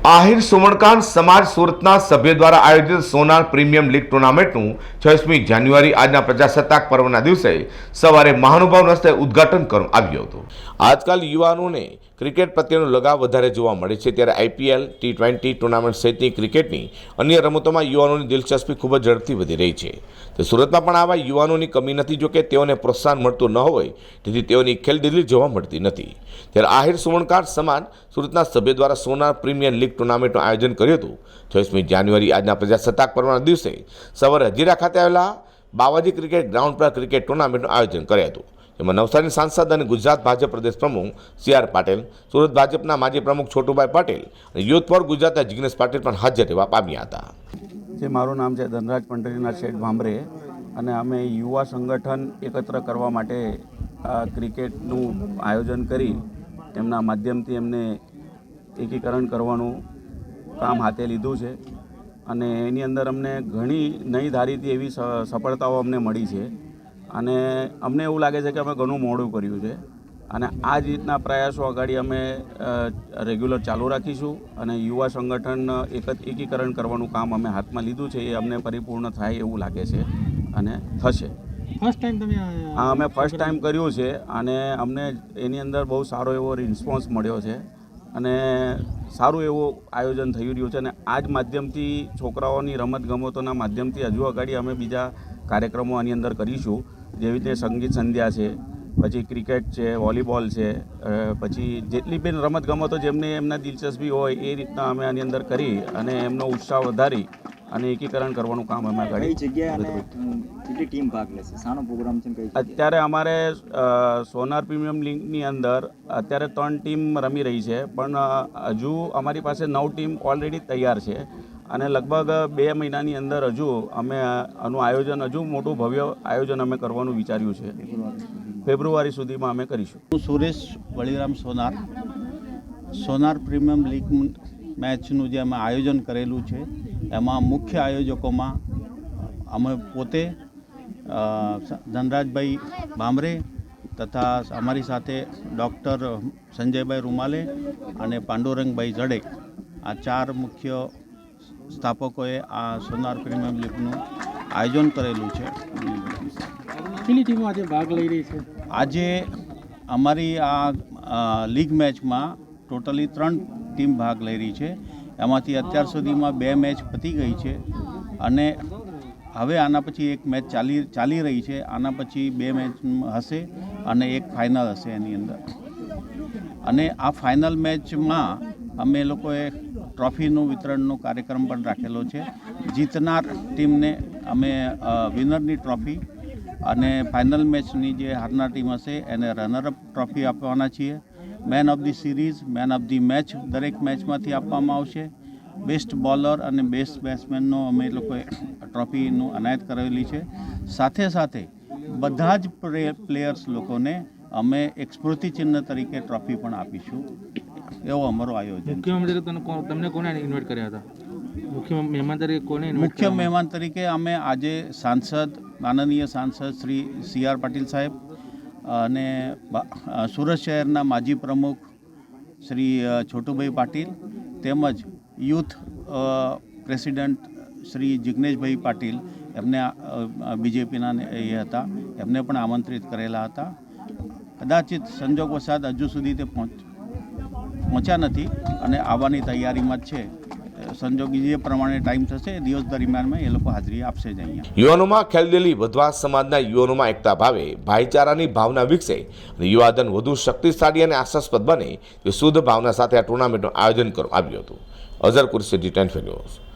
આહિર સુમણકાંત સમાજ સુરતના સભ્ય દ્વારા આયોજિત સોનાર પ્રીમિયમ લીગ ટુર્નામેન્ટનું છવ્વીસમી જાન્યુઆરી આજના પ્રજાસત્તાક પર્વના દિવસે સવારે મહાનુભાવ હસ્તે ઉદ્ઘાટન કરવામાં આવ્યું હતું. આજકાલ યુવાનોને ક્રિકેટ પ્રત્યેનો લગાવ વધારે જોવા મળે છે. ત્યારે આઈપીએલ, ટી ટ્વેન્ટી ટુર્નામેન્ટ સહિતની ક્રિકેટની અન્ય રમતોમાં યુવાનોની દિલચસ્પી ખૂબ જ ઝડપથી વધી રહી છે. તો સુરતમાં પણ આવા યુવાનોની કમી નથી. જોકે તેઓને પ્રોત્સાહન મળતું ન હોય, તેથી તેઓની ખેલદિલી જોવા મળતી નથી. ત્યારે આહિર સુવર્ણકાર સમાજ સુરતના સભ્ય દ્વારા સોનાર પ્રીમિયર લીગ ટુર્નામેન્ટનું આયોજન કર્યું હતું. છવ્વીસમી જાન્યુઆરી આજના પ્રજાસત્તાક પર્વના દિવસે સવારે હજીરા ખાતે આવેલા બાવાજી ક્રિકેટ ગ્રાઉન્ડ પર ક્રિકેટ ટુર્નામેન્ટનું આયોજન કર્યું હતું. જેમાં નવસારી સાંસદ અને ગુજરાત ભાજપ પ્રદેશ પ્રમુખ સી આર પાટીલ, સુરત ભાજપના માજી પ્રમુખ છોટુભાઈ પાટીલ અને યુથ ફોર ગુજરાતના જિગ્નેશ પાટીલ પણ હાજર રહેવા પામ્યા હતા. જે મારું નામ છે ધનરાજ પંડરીનાથ શેઠ ભાંભરે અને અમે યુવા સંગઠન એકત્ર કરવા માટે ક્રિકેટનું આયોજન કરી એમના માધ્યમથી એમને એકીકરણ કરવાનું કામ હાથે લીધું છે. અને એની અંદર અમને ઘણી નહીં ધારીતી એવી સફળતાઓ અમને મળી છે. અને અમને એવું લાગે છે કે અમે ઘણું મોડું કર્યું છે. અને આ જ રીતના પ્રયાસો આગળ અમે રેગ્યુલર ચાલુ રાખીશું અને યુવા સંગઠન એક એકીકરણ કરવાનું કામ અમે હાથમાં લીધું છે એ અમને પરિપૂર્ણ થાય એવું લાગે છે અને થશે. ફર્સ્ટ ટાઈમ તમે આ અમે ફર્સ્ટ ટાઈમ કર્યું? છે અને અમને એની અંદર બહુ સારો એવો રિસ્પોન્સ મળ્યો છે. અને સારું એવું આયોજન થઈ રહ્યું છે અને આ જ માધ્યમથી છોકરાઓની રમત ગમતોના માધ્યમથી હજુ આગળ અમે બીજા કાર્યક્રમો આની અંદર કરીશું. જેવી રીતે સંગીત સંધ્યા છે, પછી ક્રિકેટ છે, વોલીબોલ છે પછી જેટલી બેન રમત ગમતો જેમને એમના દિલચસ્પી હોય એ રીતના અમે આની અંદર કરી અને એમનો ઉત્સાહ વધારી અને એકીકરણ કરવાનું કામ અમે કરી કઈ જગ્યાએ અને કેટલી ટીમ ભાગ લેશે? સાનો પ્રોગ્રામ છે કઈ અત્યારે અમારે સોનાર પ્રીમિયમ લીગની અંદર અત્યારે ત્રણ ટીમ રમી રહી છે પણ હજુ અમારી પાસે નવ ટીમ ઓલરેડી તૈયાર છે. અને લગભગ બે મહિનાની અંદર હજુ અમે આનું આયોજન હજુ મોટું ભવ્ય આયોજન અમે કરવાનું વિચાર્યું છે. ફેબ્રુઆરી સુધીમાં અમે કરીશું. હું સુરેશ વળીરામ સોનાર. સોનાર પ્રીમિયમ લીગ મેચનું જે અમે આયોજન કરેલું છે એમાં મુખ્ય આયોજકોમાં અમે પોતે ધનરાજભાઈ ભામરે તથા અમારી સાથે ડૉક્ટર સંજયભાઈ રૂમાલે અને પાંડુરંગભાઈ જડે. આ ચાર મુખ્ય સ્થાપકોએ આ સોનાર પ્રીમિયમ લીગનું આયોજન કરેલું છે. કેટલી ટીમો આજે ભાગ લઈ રહી છે? આજે અમારી આ લીગ મેચમાં ટોટલી ત્રણ ટીમ ભાગ લઈ રહી છે. એમાંથી અત્યાર સુધીમાં બે મેચ પતી ગઈ છે. અને હવે આના પછી એક મેચ ચાલી ચાલી રહી છે. આના પછી બે મેચ હશે અને એક ફાઇનલ હશે એની અંદર. અને આ ફાઇનલ મેચમાં અમે લોકોએ ટ્રોફીનું વિતરણનો કાર્યક્રમ પણ રાખેલો છે. જીતનાર ટીમને અમે વિનરની ટ્રોફી અને ફાઇનલ મેચની જે હારનાર ટીમ હશે એને રનરઅપ ટ્રોફી આપવાના છીએ. Man of the series man of the match દરેક મેચમાંથી આપવામાં આવશે. બેસ્ટ બોલર અને બેસ્ટ બેટ્સમેનનો અમે લોકોએ ટ્રોફીનું અનાયત કરેલી છે. સાથે સાથે બધા જ પ્લેયર્સ લોકોને અમે એક સ્મૃતિચિહ્ન તરીકે ટ્રોફી પણ આપીશું. એવો અમારો આયોજન મુખ્ય તમને કોને ઇન્વાઇટ કર્યા હતા? મુખ્ય મહેમાન તરીકે કોને મુખ્ય મહેમાન તરીકે અમે આજે સાંસદ માનનીય સાંસદ શ્રી સી આર પાટીલ સાહેબ અને સુરત શહેરના માજી પ્રમુખ શ્રી છોટુભાઈ પાટીલ તેમજ યુથ પ્રેસિડેન્ટ શ્રી જિગ્નેશભાઈ પાટીલ એમને બીજેપીના એ હતા, એમને પણ આમંત્રિત કરેલા હતા. કદાચિત સંજોગ વસાદ હજુ સુધી તે પહોંચ્યા નથી અને આવવાની તૈયારીમાં જ છે. સંજોગ જે પ્રમાણે ટાઈમ થશે, દિવસ દરમિયાનમાં એ લોકો હાજરી આપશે જ અહીંયા. યુવાનોમાં ખેલદેલી વધવા સમાજના યુવાનોમાં એકતા ભાવે, ભાઈચારાની ભાવના વિકસે અને યુવાધન વધુ શક્તિશાળી અને આશાસ્પદ બને તે શુદ્ધ ભાવના સાથે આ ટુર્નામેન્ટનું આયોજન કરવામાં આવ્યું હતું. Azhar Kureshi T news.